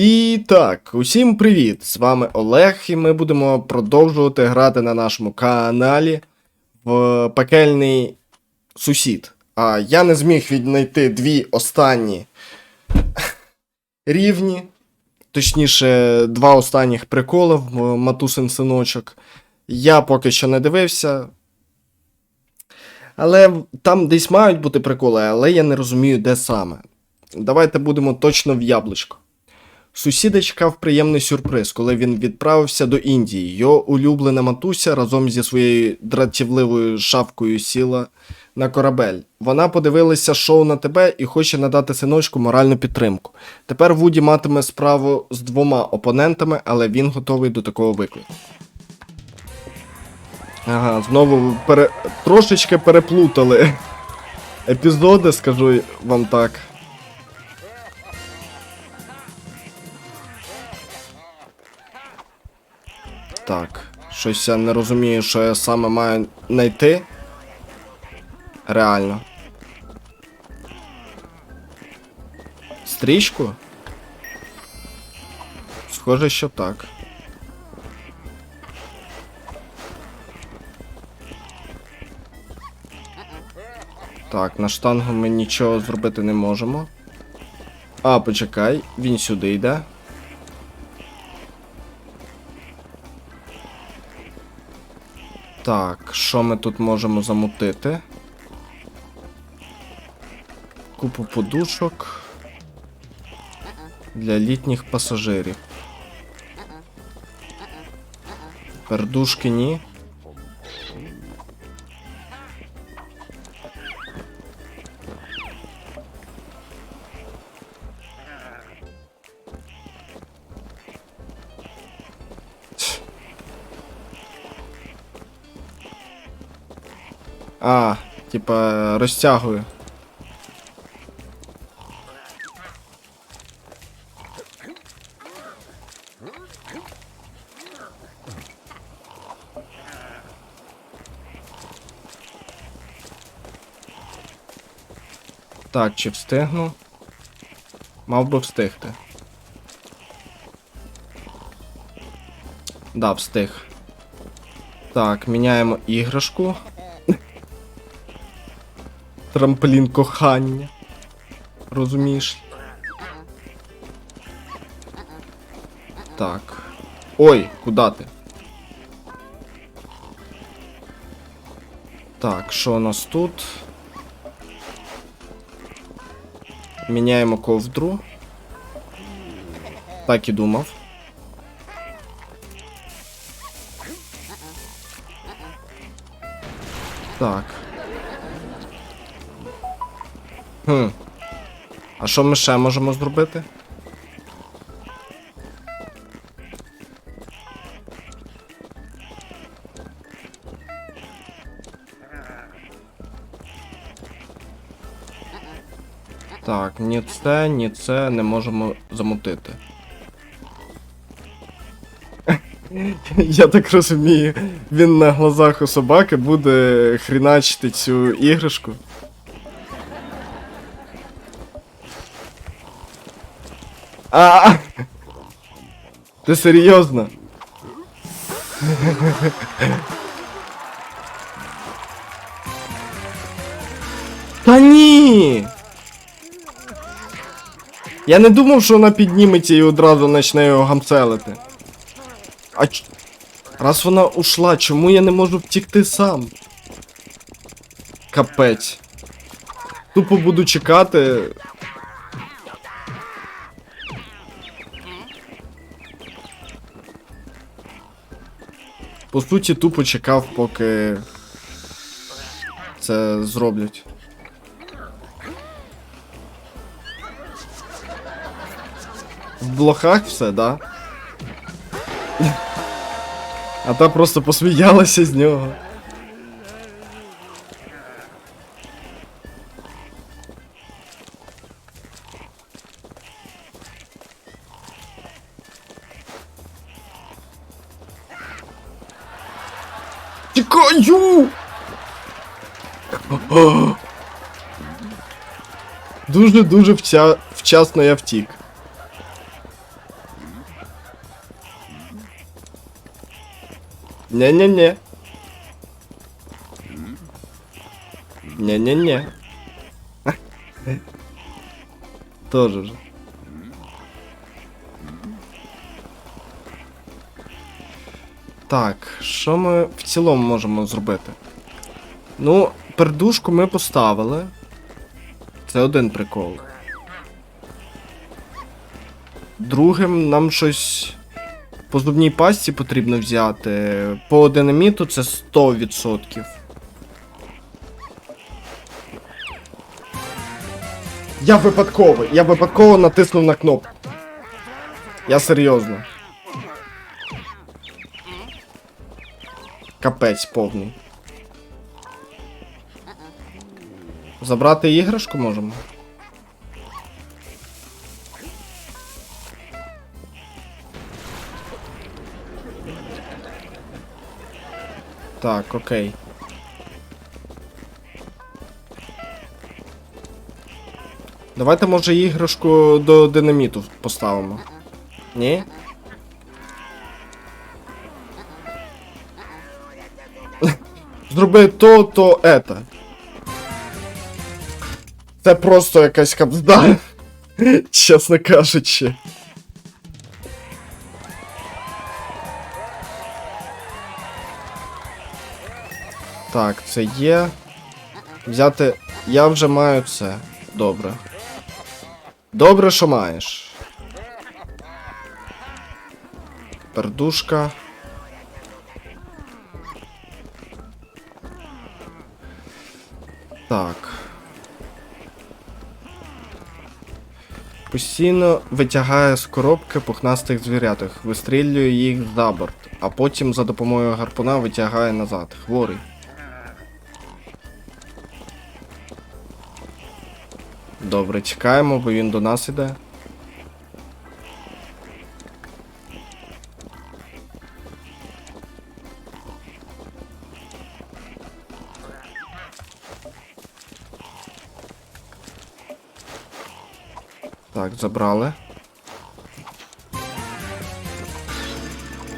І так, усім привіт! З вами Олег, і ми будемо продовжувати грати на нашому каналі в пекельний сусід. А я не зміг віднайти дві останні рівні, точніше, два останніх приколи в Матусин синочок. Я поки що не дивився. Але там десь мають бути приколи, але я не розумію, де саме. Давайте будемо точно в яблучко. Сусіда чекав приємний сюрприз, коли він відправився до Індії. Його улюблена матуся разом зі своєю дратівливою шавкою сіла на корабель. Вона подивилася шоу на тебе і хоче надати синочку моральну підтримку. Тепер Вуді матиме справу з двома опонентами, але він готовий до такого виклику. Ага, знову пере... трошечки переплутали епізоди, скажу вам так. Так, щось я не розумію, що я саме маю знайти. Реально. Стрічку? Схоже, що так. Так, на штангу ми нічого зробити не можемо. А, почекай, він сюди йде. Так, що ми тут можемо замутити? Купу подушок для літніх пасажирів. Пердушки ні. А, типа розтягую. Так, чи встигну? Мав би встигти. Да, встиг. Так, міняємо іграшку. Трамплін кохання. Розумієш? Так. Ой, куди ти? Так, що у нас тут? Міняємо ковдру. Так і думав. Так. Хм. А що ми ще можемо зробити? Так, ні це, ні це не можемо замутити. Я так розумію, він на глазах у собаки буде хріначити цю іграшку. А! Ти серйозно? Та ні! Я не думав, що вона підніметься і одразу почне його гамцелити. А ч... Раз вона ушла, чому я не можу втікти сам? Капець. Тупо буду чекати. По суті, тупо чекав, поки це зроблять. В блохах все, да? А та просто посміялася з нього. дуже-дуже вча... вчасно я втік. Нє-нє-нє. Нє-нє-нє. Тоже же. Так, що ми в цілому можемо зробити? Ну, пердушку ми поставили. Це один прикол. Другим нам щось по зубній пасті потрібно взяти. По динаміту це 100%. Я випадково, я випадково натиснув на кнопку. Я серйозно. Капець повний. Забрати іграшку можемо? Так, окей. Давайте, може, іграшку до динаміту поставимо. Ні? Зроби то, то ета. Це просто якась капзда. Чесно кажучи. Так, це є. Взяти. Я вже маю це. Добре. Добре, що маєш. Пердушка. Так. Постійно витягає з коробки пухнастих звіряток, вистрілює їх за борт, а потім за допомогою гарпуна витягає назад. Хворий. Добре, чекаємо, бо він до нас іде. Забрали.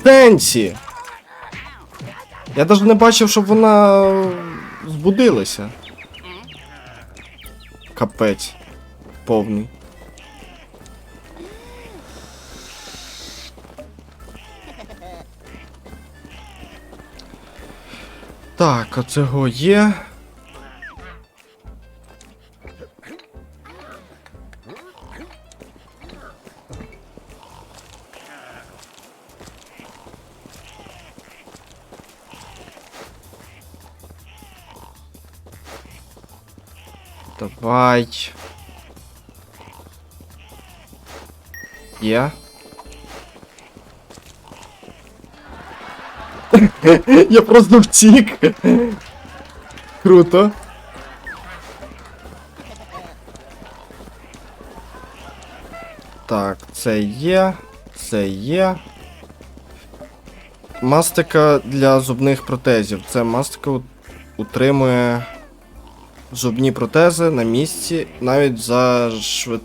Тенсі! Я навіть не бачив, щоб вона збудилася. Капець. Повний. Так, оцього є. Давай. Є. Я просто втік. Круто. Так, це є. Це є. Мастика для зубних протезів. Це мастика утримує зубні протези на місці навіть за швид...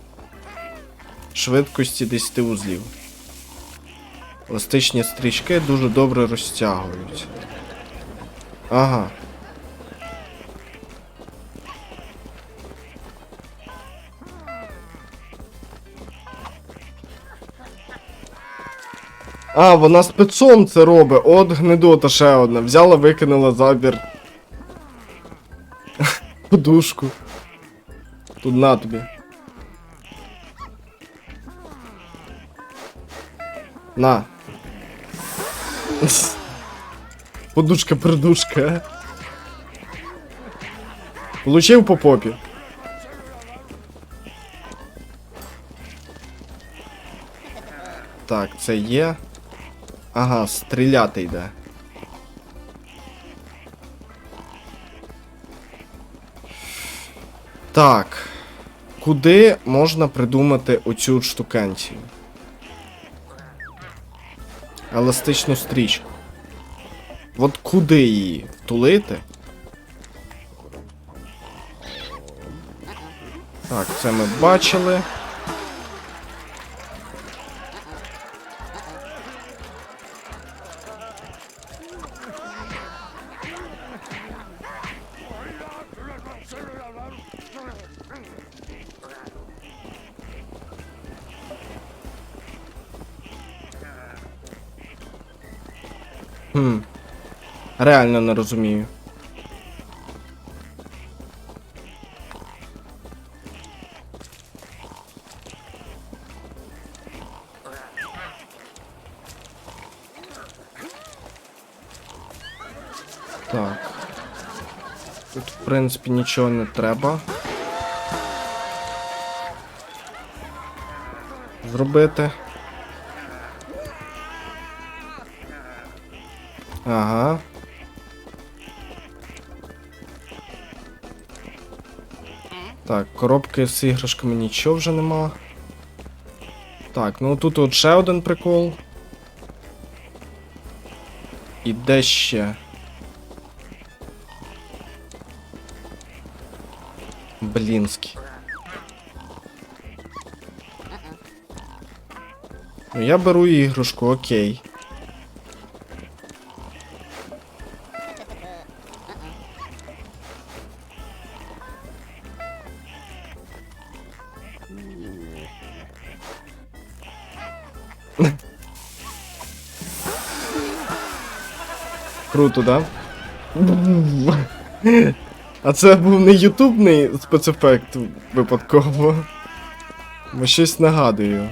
швидкості 10 узлів. Еластичні стрічки дуже добре розтягують. Ага. А, вона спецом це робить. От гнидота ще одна. Взяла, викинула забір. Подушку. Тут на тобі. На. Подушка придушка. Получив по попі. Так, це є. Ага, стріляти йде. Так. Куди можна придумати оцю штукенцію? Еластичну стрічку. От куди її? Втулити? Так, це ми бачили. Хм. Реально не розумію. Так. Тут, в принципі, нічого не треба. Зробити. Ага. Так, коробки з іграшками нічого вже нема. Так, ну тут от ще один прикол. І де ще? Блінський. Ну я беру іграшку, окей. Круто, да? А це був не ютубний спецефект випадково. Бо щось нагадую.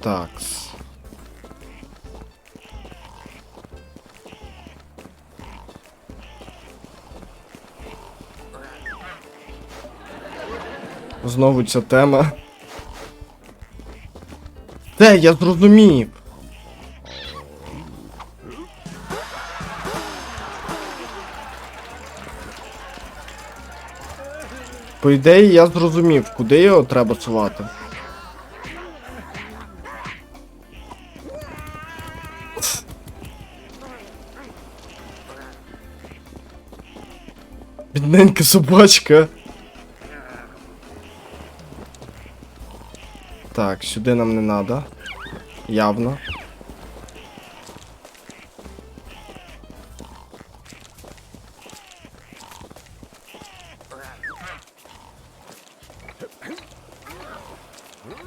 Такс. Знову ця тема. Те, я зрозумів. По ідеї, я зрозумів, куди його треба сувати. Бідненька собачка. Так, сюди нам не надо. Явно.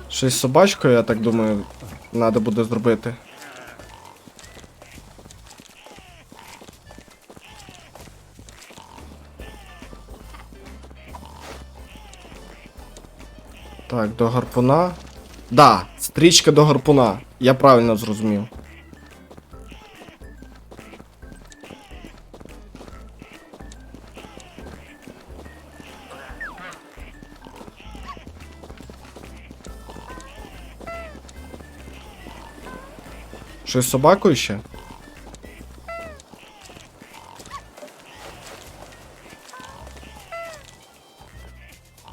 Щось з собачкою, я так думаю, треба буде зробити. Так, до гарпуна. Да, стрічка до гарпуна. Я правильно зрозумів. Щось з собакою ще?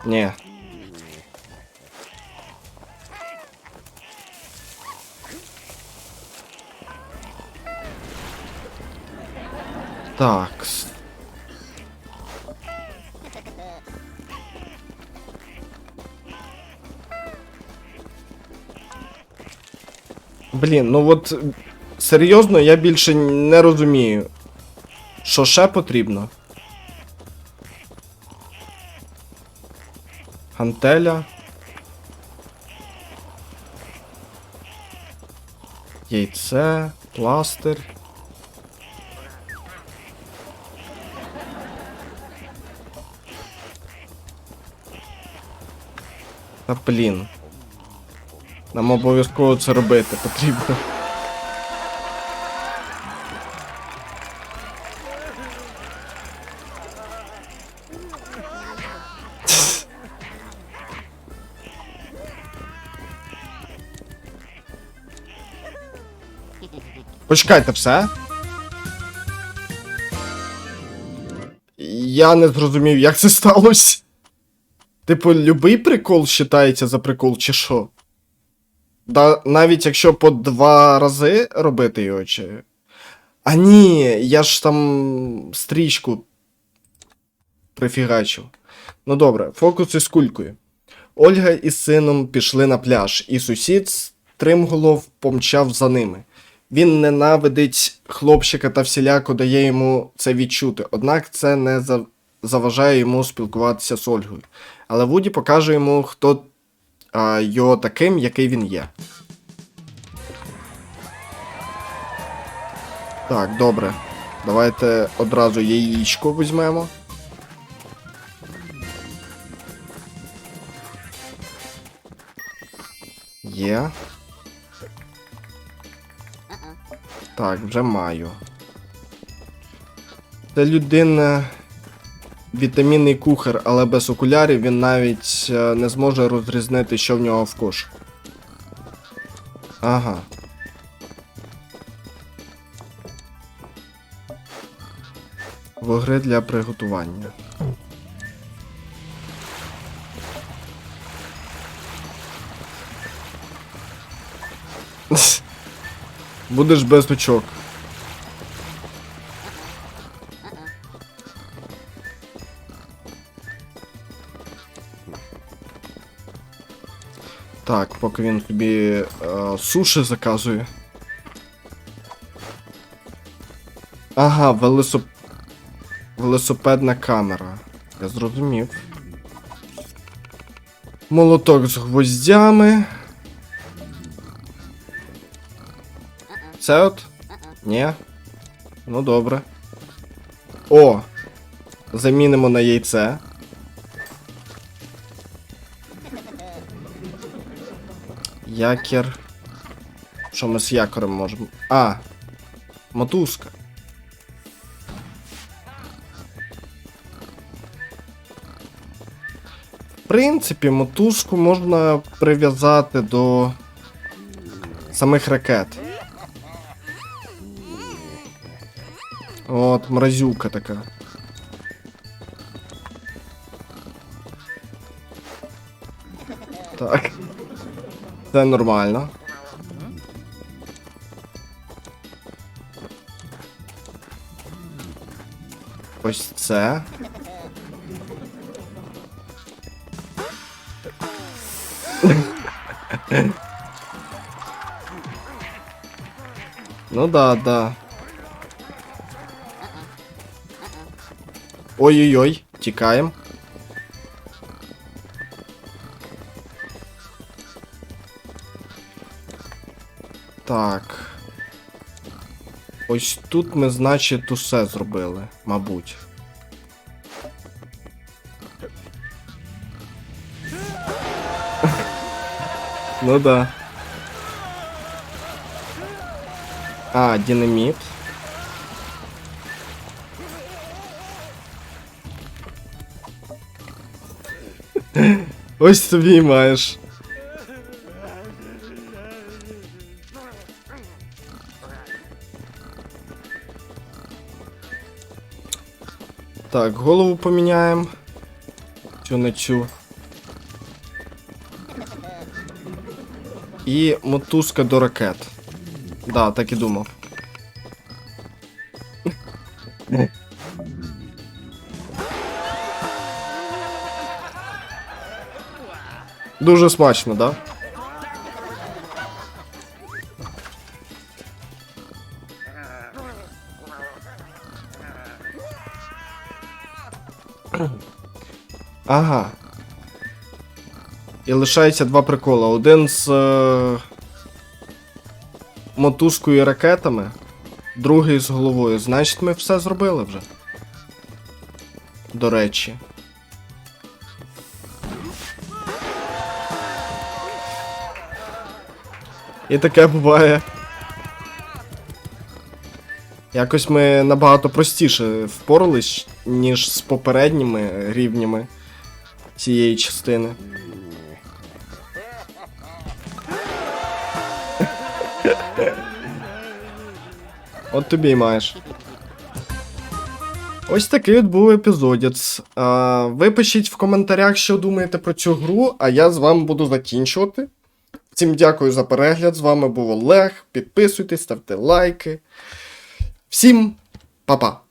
Ні. Так. Блін, ну от серйозно, я більше не розумію. Що ще потрібно? Гантеля. Яйце, пластир. Та блін. Нам обов'язково це робити потрібно. Почекайте все. Я не зрозумів, як це сталося. Типу, любий прикол вважається за прикол, чи що? Да, навіть якщо по два рази робити його, чи. А ні, я ж там стрічку прифігачив. Ну добре, фокус із кулькою. Ольга із сином пішли на пляж, і сусід стримголов помчав за ними. Він ненавидить хлопчика та всіляко дає йому це відчути, однак це не за- заважає йому спілкуватися з Ольгою. Але Вуді покаже йому, хто а, його таким, який він є. Так, добре. Давайте одразу яєчко візьмемо. Є. Так, вже маю. Це людина. Вітамінний кухар, але без окулярів він навіть е, не зможе розрізнити, що в нього в кошику. Ага. Вогри для приготування. Будеш без очок. Так, поки він тобі е, суші заказує. Ага, велосоп... велосипедна камера. Я зрозумів. Молоток з гвоздями. Це от? Ні. Ну добре. О! Замінимо на яйце. Якір. Що ми з якорем можемо? А! Мотузка. В принципі, мотузку можна прив'язати до самих ракет. От, мразюка така. Це нормально. Ось це. ну да, да. Ой-ой-ой, тікаємо. Так. Ось тут ми, значить, усе зробили, мабуть. ну да. А, динаміт. Ось тобі і маєш. Так, голову поміняємо. Цю на цю. І мотузка до ракет. Да, так і думав. Дуже смачно, да? Ага. І лишається два приколи. Один з е... мотузкою і ракетами, другий з головою. Значить, ми все зробили вже. До речі. І таке буває. Якось ми набагато простіше впорались, ніж з попередніми рівнями цієї частини. От тобі й маєш. Ось такий от був епізодець. А, ви пишіть в коментарях, що думаєте про цю гру, а я з вами буду закінчувати. Всім дякую за перегляд. З вами був Олег. Підписуйтесь, ставте лайки. Всім па-па!